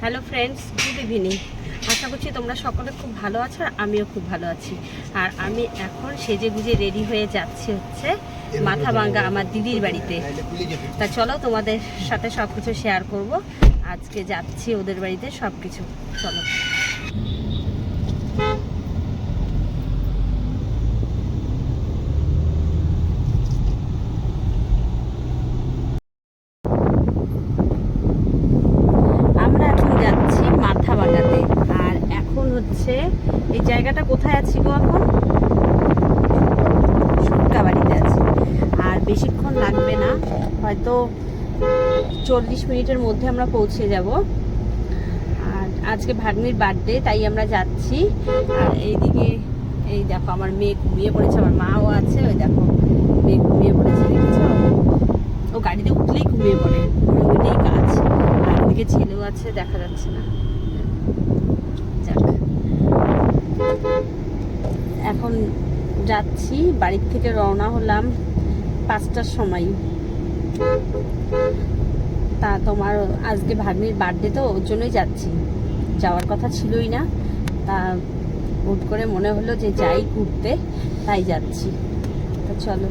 Hello friends good evening আশা করছি তোমরা সকলে খুব ভালো আছো আর আমিও খুব ভালো আছি। আর আমি এখন সেজে গুজে রেডি হয়ে যাচ্ছি হচ্ছে মাথা ভাঙ্গা আমার দিদির বাড়িতে। তা চলো তোমাদের সাথে সব কিছু শেয়ার করব। আজকে যাচ্ছি ওদের বাড়িতে সব কিছু চলো আমরা এখন যাচ্ছি মাথা বাগাতে আর এখন হচ্ছে এই জায়গাটা কোথায় আছি গো এখন সুটকা বাড়িতে আছি আর বেশিক্ষণ লাগবে না হয়তো চল্লিশ মিনিটের মধ্যে আমরা পৌঁছে যাব। আর আজকে ভাগ্নির বার্থডে তাই আমরা যাচ্ছি। আর এইদিকে, এই দেখো আমার মেয়ে ঘুমিয়ে পড়েছে, আমার মাও আছে, ওই দেখো মেয়ে ঘুমিয়ে পড়েছে, দেখেছ? ও গাড়িতে উঠলেই ঘুমিয়ে পড়ে ওইটাই কাজ। আর এদিকে ছেলেও আছে, দেখা যাচ্ছে না। যাক। এখন যাচ্ছি, বাড়ির থেকে রওনা হলাম পাঁচটার সময়। তা তোমার আজকে ভাগ্নির বার্থডে তো, ওর জন্যই যাচ্ছি। যাওয়ার কথা ছিলই না। তা হুট করে মনে হলো যে যাই ঘুরতে, তাই যাচ্ছি। তা চলো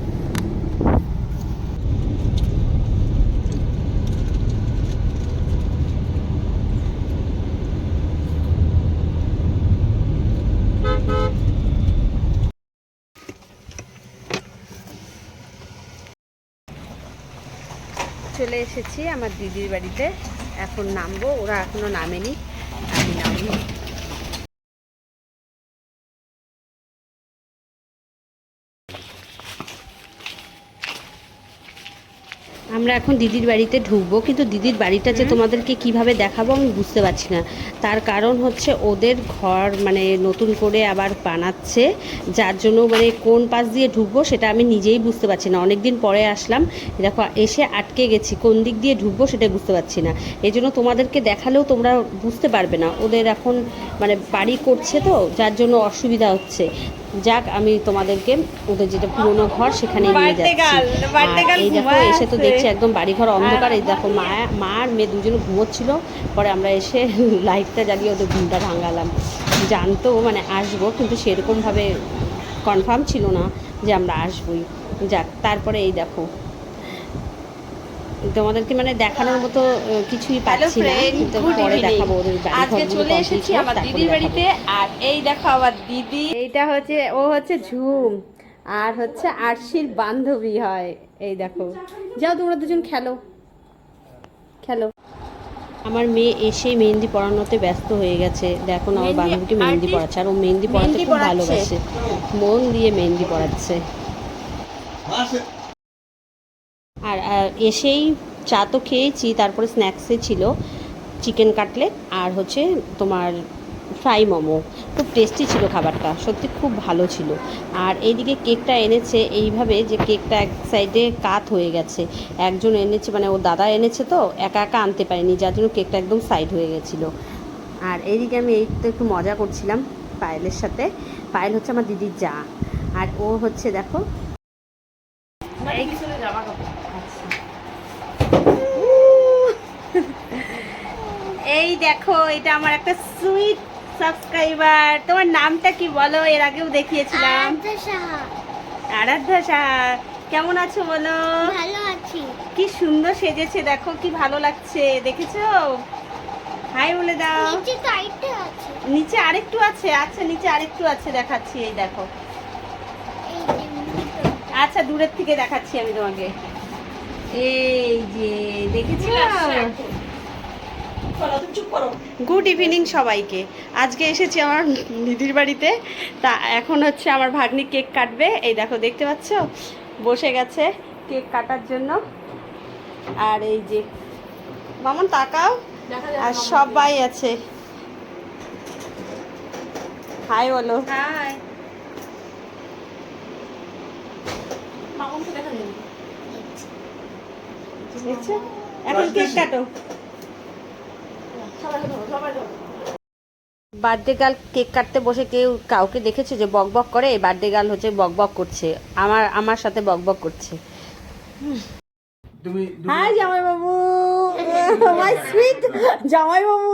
চলে এসেছি আমার দিদির বাড়িতে। এখন নামবো ওরা এখনও নামেনি আমি নামবো। আমরা এখন দিদির বাড়িতে ঢুকবো কিন্তু দিদির বাড়িটা যে তোমাদেরকে কীভাবে দেখাবো আমি বুঝতে পারছি না। তার কারণ হচ্ছে ওদের ঘর মানে নতুন করে আবার বানাচ্ছে যার জন্য মানে কোন পাশ দিয়ে ঢুকবো সেটা আমি নিজেই বুঝতে পারছি না। অনেক দিন পরে আসলাম দেখো এসে আটকে গেছি কোন দিক দিয়ে ঢুকবো সেটা বুঝতে পারছি না। এই জন্য তোমাদেরকে দেখালেও তোমরা বুঝতে পারবে না। ওদের এখন মানে বাড়ি করছে তো যার জন্য অসুবিধা হচ্ছে। যাক আমি তোমাদেরকে ওদের যেটা পুরোনো ঘর সেখানে নিয়ে যাচ্ছি। এই দেখো এসে তো দেখছি একদম বাড়িঘর অন্ধকার। এই দেখো মা মা আর মেয়ে দুজনে ঘুমোচ্ছিল। পরে আমরা এসে লাইটটা জ্বালিয়ে ওদের ঘুমটা ভাঙালাম। জানতো মানে আসব কিন্তু সেরকমভাবে কনফার্ম ছিল না যে আমরা আসবই। যাক তারপরে এই দেখো তোমাদেরকে মানে দেখানোর মতো কিছুই পাচ্ছি না। ফ্রেন্ড কিন্তু পরে দেখাবো ওদের বাড়ি আজকে চলে এসেছি আমার দিদির বাড়িতে। আর এই দেখো আমার দিদি। এইটা হচ্ছে ও হচ্ছে ঝুম। আর হচ্ছে আরশির বান্ধবী হয়। এই দেখো। যাও তোমরা দুজন খেলো। খেলো। আমার মেয়ে এসে মেহেন্দি পড়ানোতে ব্যস্ত হয়ে গেছে। দেখো না আমার মেহেন্দি বান্ধবীকে মেহেন্দি পড়াচ্ছে আর ও মেহেন্দি পড়াতে খুব। ভালোবাসে। মন দিয়ে মেহেন্দি পড়াচ্ছে আর এসেই চা তো খেয়েছি, তারপরে স্ন্যাক্সে ছিল চিকেন কাটলেট আর হচ্ছে তোমার ফ্রাই মোমো। খুব টেস্টি ছিল খাবারটা, সত্যি খুব ভালো ছিল। আর এইদিকে কেকটা এনেছে, এইভাবে যে কেকটা এক সাইডে কাত হয়ে গেছে। একজন এনেছে মানে ও দাদা এনেছে তো, একা একা আনতে পারেনি, যার জন্য কেকটা একদম সাইড হয়ে গেছিল। আর এইদিকে আমি এই তো একটু মজা করছিলাম পায়েলের সাথে। পায়েল হচ্ছে আমার দিদির যা। আর ও হচ্ছে, দেখো এই আচ্ছা। এই দেখো এটা আমার একটা সুইট সাবস্ক্রাইবার তোমার নামটা কি বলো? এর আগেও দেখিয়েছিলাম। আরাধ্যা সাহা। কেমন আছো বলো? ভালো আছি। কি সুন্দর সেজেছে দেখো কি ভালো লাগছে দেখেছ? হাই বলে দাও। নিচে টাইটে আছে। নিচে আরেকটু আছে আচ্ছা নিচে আরেকটু আছে দেখাচ্ছি এই দেখো। আচ্ছা দূরের থেকে দেখাচ্ছি আমি তোমাকে। এই যে দেখেছ? গুড ইভিনিং সবাইকে। আজকে এসেছি আমার দিদির বাড়িতে। তা এখন হচ্ছে আমার ভাগ্নি কেক কাটবে। এই দেখো দেখতে পাচ্ছ? বসে গেছে কেক কাটার জন্য। আর এই যে মামন তাকাও। আর সবাই আছে। হাই বলো। হাই এখন কেক কাটো। বার্থডে গার্ল কেক কাটতে বসে কেউ কাউকে দেখেছে যে বক বক করে? বার্থডে গার্ল হচ্ছে বক বক করছে। আমার আমার সাথে বক বক করছে। তুমি হাই জামাই বাবু মাই সুইট জামাই বাবু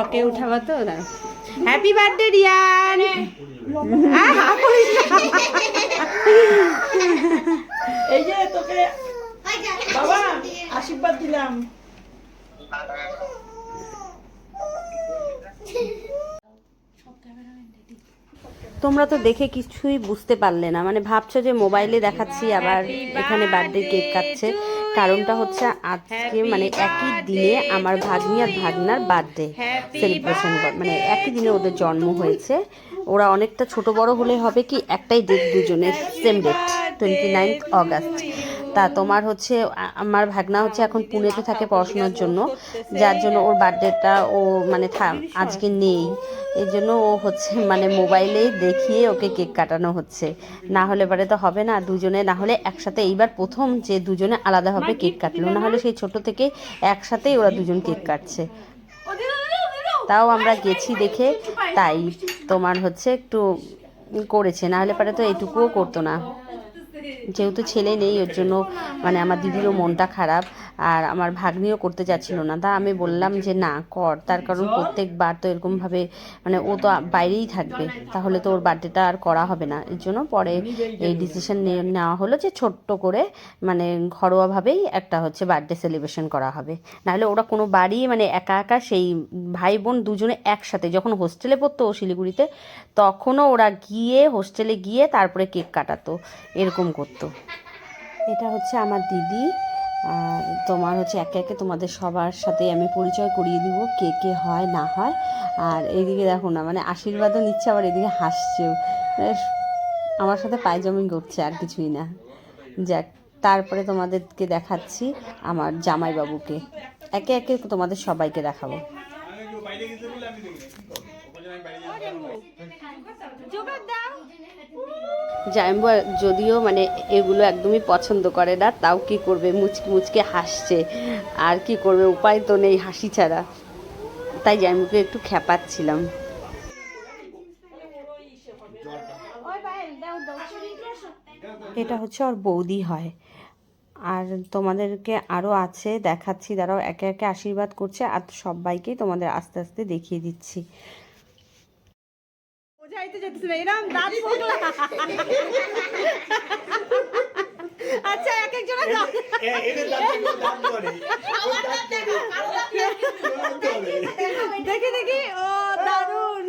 okay উঠাবো তো না হ্যাপি বার্থডে রিয়ান এই যে তোকে বাবা আশীর্বাদ দিলাম। তোমরা তো দেখে কিছুই বুঝতে পারলে না। মানে ভাবছ যে মোবাইলে দেখাচ্ছি, আবার এখানে বার্থডে কেক কাটছে। কারণটা হচ্ছে আজকে মানে একই দিনে আমার ভাগ্নি আর ভাগনার বার্থডে সেলিব্রেশন মানে একই দিনে ওদের জন্ম হয়েছে। ওরা অনেকটা ছোট বড় হলে হবে কি, একটাই ডেট দুজনের same date twenty ninth August তা তোমার হচ্ছে আমার ভাগনা হচ্ছে এখন পুনেতে থাকে পড়াশোনার জন্য। যার জন্য ওর বার্থডেটা ও মানে আজকে নেই। এই জন্য ও হচ্ছে মানে মোবাইলেই দেখিয়ে ওকে কেক কাটানো হচ্ছে। না হলে পরে তো হবে না দুজনে না হলে একসাথে এইবার প্রথম যে দুজনে আলাদাভাবে কেক কাটলো না হলে সেই ছোট থেকে একসাথেই ওরা দুজন কেক কাটছে। তাও আমরা গেছি দেখে তাই তোমার হচ্ছে একটু করেছে না হলে পরে তো এইটুকুও করতো না। যেহেতু ছেলে নেই ওর জন্য মানে আমার দিদিরও মনটা খারাপ আর আমার ভাগ্নিও করতে যাচ্ছিল না। তা আমি বললাম যে, না, কর। তার কারণ প্রত্যেকবার তো এরকমভাবে মানে ও তো বাইরেই থাকবে, তাহলে তো ওর বার্থডেটা আর করা হবে না। এর জন্য পরে এই ডিসিশন নেওয়া হলো যে, ছোট্ট করে মানে ঘরোয়াভাবেই একটা হচ্ছে বার্থডে সেলিব্রেশন করা হবে। নাহলে ওরা কোনো বাড়ি মানে একা একা সেই ভাই বোন দুজনে একসাথে যখন হোস্টেলে পড়তো ও শিলিগুড়িতে, তখনও ওরা গিয়ে হোস্টেলে গিয়ে তারপরে কেক কাটাতো। এরকম করতো। এটা হচ্ছে আমার দিদি, আর তোমার হচ্ছে একে একে তোমাদের সবার সাথে আমি পরিচয় করিয়ে দিব কে কে হয়, না হয়। আর এইদিকে দেখো না মানে আশীর্বাদও নিচ্ছে, আবার এদিকে হাসছেও। আমার সাথে পায়জামি করছে আর কিছুই না। যাক, তারপরে তোমাদেরকে দেখাচ্ছি আমার জামাইবাবুকে। একে একে তোমাদের সবাইকে দেখাবো। জাম্বু যদিও মানে এগুলো একদমই পছন্দ করে না, তাও কি করবে? মুচকি মুচকে হাসছে। আর কি করবে? উপায় তো নেই হাসি ছাড়া। তাই জাম্বুকে একটু খেপাচ্ছিলাম। এটা হচ্ছে ওর বৌদি হয়। আর তোমাদেরকে আরও আছে, দেখাচ্ছি। তারাও একে একে আশীর্বাদ করছে আর সবাইকেই তোমাদের আস্তে আস্তে দেখিয়ে দিচ্ছি। বোঝাইতে যেতেছে না এরম দাঁত পোকলা আচ্ছা এক একজনের দাঁত দেখি দেখি ও দারুণ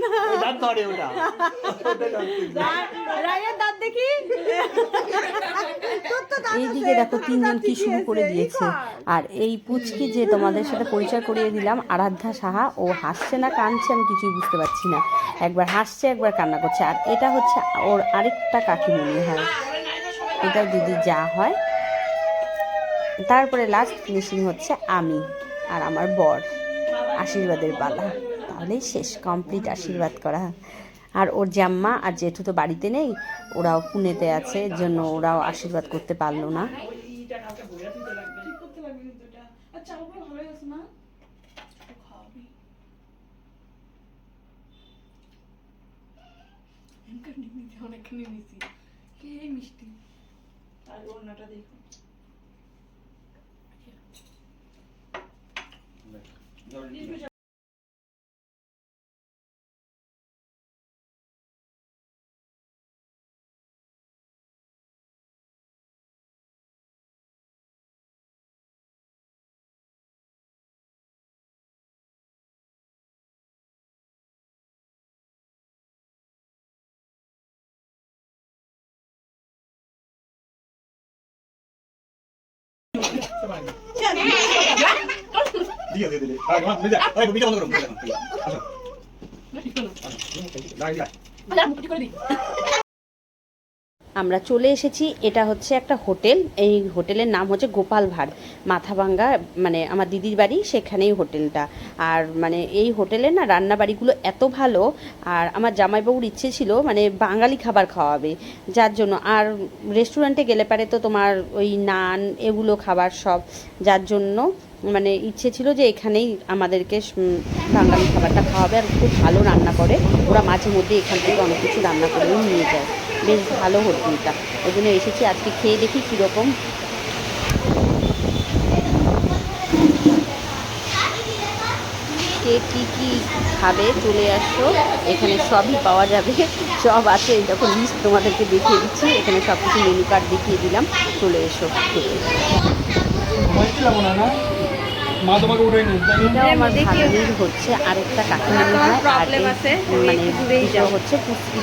রায়ের দাঁত দেখি? এইদিকে দেখো তিনজন কি শুরু করে দিয়েছে। আর এই পুচকি যে তোমাদের সাথে পরিচয় করিয়ে দিলাম আরাধ্যা সাহা ও হাসছে না কাঁদছে আমি কিছুই বুঝতে পারছি না। একবার হাসছে একবার কান্না করছে। আর এটা হচ্ছে ওর আরেকটা কাকিমণি হয়। এটা দিদি যা হয়। তারপরে লাস্ট ফিনিশিং হচ্ছে আমি আর আমার বর আশীর্বাদের পালা। তাহলেই শেষ কমপ্লিট আশীর্বাদ করা। আর ওর জাম্মা আর জেঠু তো বাড়িতে নেই, ওরাও পুনেতে আছে, জন্য ওরাও আশীর্বাদ করতে পারল না। দিয়ে দিয়ে আমরা চলে এসেছি, এটা হচ্ছে একটা হোটেল, এই হোটেলের নাম হচ্ছে গোপাল ভাঁড়। মাথাভাঙ্গা মানে আমার দিদির বাড়ি সেখানেই হোটেলটা। আর মানে এই হোটেলে না রান্নাবাড়িগুলো এত ভালো, আর আমার জামাইবাবুর ইচ্ছে ছিল মানে বাঙালি খাবার খাওয়াবে। যার জন্য, আর রেস্টুরেন্টে গেলে পারে তো তোমার ওই নান, এগুলো খাবার সব। যার জন্য মানে ইচ্ছে ছিল যে এখানেই আমাদেরকে বাঙালি খাবারটা খাওয়াবে। আর খুব ভালো রান্না করে। ওরা মাঝে মধ্যে এখান থেকে অনেক কিছু রান্না করেও নিয়ে যায়। বেশ ভালো হোটেলটা ওই জন্য এসেছি আজকে খেয়ে দেখি কীরকম। কে কী কী খাবে চলে আসো। এখানে সবই পাওয়া যাবে। সব আছে। যখন লিস্ট তোমাদেরকে দেখিয়ে দিচ্ছি। এখানে সব কিছু মেনু কার্ড দেখিয়ে দিলাম। চলে এসো। খেতে। হচ্ছে। আরেকটা কাকিমানি হয় আর এই মানে হচ্ছে পুষ্টি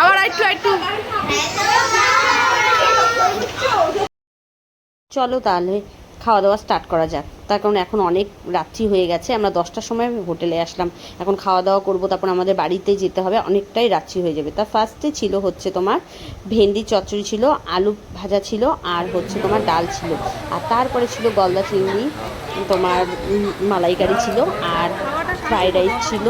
আবার একটু একটু চলো তাহলে খাওয়া দাওয়া স্টার্ট করা যাক। তার কারণ এখন অনেক রাত্রি হয়ে গেছে, আমরা দশটার সময় হোটেলে আসলাম। এখন খাওয়া দাওয়া করব, তারপর আমাদের বাড়িতে যেতে হবে, অনেকটাই রাত্রি হয়ে যাবে। তা ফার্স্টে ছিল হচ্ছে তোমার ভেন্ডি চচ্চড়ি ছিল, আলু ভাজা ছিল, আর হচ্ছে তোমার ডাল ছিল। আর তারপরে ছিল গলদা চিংড়ি, তোমার মালাইকারি ছিল, আর ফ্রাইড রাইস ছিল,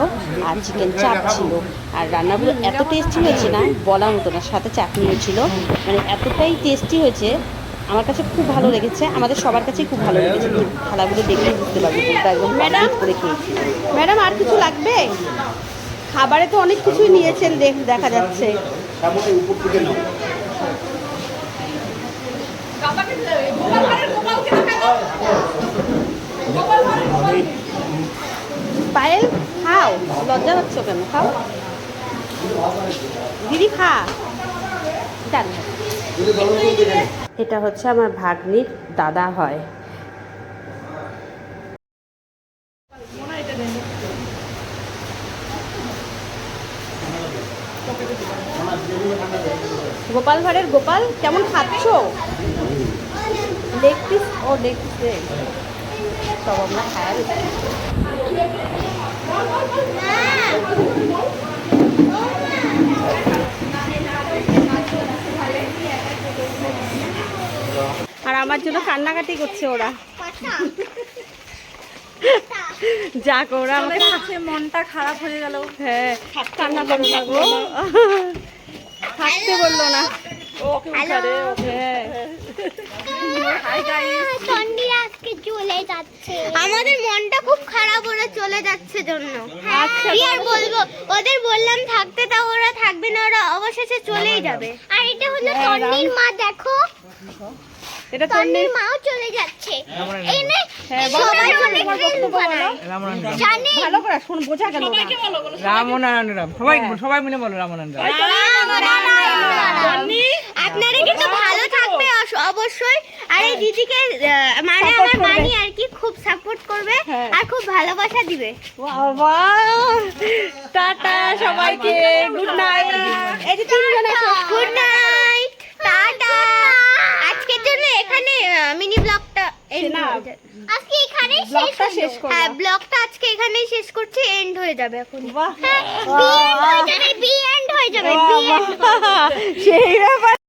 আর চিকেন চাপ ছিল। আর রান্নাগুলো এত টেস্টি হয়েছে না, বলার মতো না, সাথে চাটনিও ছিল। মানে এতটাই টেস্টি হয়েছে আমার কাছে খুব ভালো লেগেছে। আমাদের সবার কাছেই খুব ভালো লেগেছে। তুমি থালাগুলো দেখলেই বুঝতে পারবে পুরোটা একদম কমপ্লিট করে খেয়েছি। ম্যাডাম আর কিছু লাগবে? খাবারে তো অনেক কিছুই নিয়েছেন দেখ দেখা যাচ্ছে। পায়েল খাও। লজ্জা পাচ্ছ কেন? খাও। দিদি খা। ডান এটা হচ্ছে আমার ভাগ্নির দাদা হয়। গোপাল ভাড়ের, গোপাল, কেমন খাচ্ছ? পিস ও পিস সব আমরা আমার জন্য কান্নাকাটি করছে ওরা। যাক ওরা কাছে মনটা খারাপ হয়ে গেল। হ্যাঁ কান্না করো না থাকতে বলল না। হ্যাঁ। চন্ডি আজকে চলে যাচ্ছে। আমাদের মনটা খুব খারাপ ওরা চলে যাচ্ছে জন্য। আচ্ছা, আর বলব? ওদের বললাম থাকতে তাও ওরা থাকবে না ওরা অবশেষে চলেই যাবে। আর এটা হলো চন্ডির মা দেখো। এটা তো চন্ডির মাও চলে যাচ্ছে। এই নে হ্যাঁ, বলো, সবাই অনেক। বানায় জানি। হ্যাঁ। ভালো করে শোন বোঝা গেল না রাম নারায়ণ রাম সবাই সবাই মিলে বলো রাম রাম আপনারা কিন্তু ভালো থাকবে অবশ্যই। আর এই দিদিকে মানে আমার মানি আর কি খুব সাপোর্ট করবে হ্যাঁ। আর খুব ভালোবাসা দিবে। টাটা সবাইকে। গুড নাইট এই যে তিনজন গুড নাইট টাটা আজকের জন্য এখানে মিনি না, আজকে এখানে শেষ ব্লগটা শেষ করব হ্যাঁ ব্লগটা আজকে এখানেই শেষ করছি এন্ড হয়ে যাবে এখন। বাহ। হ্যাঁ বি এন্ড হয়ে যাবে বি এন্ড হয়ে যাবে। বি এন্ড সেই ব্যাপার।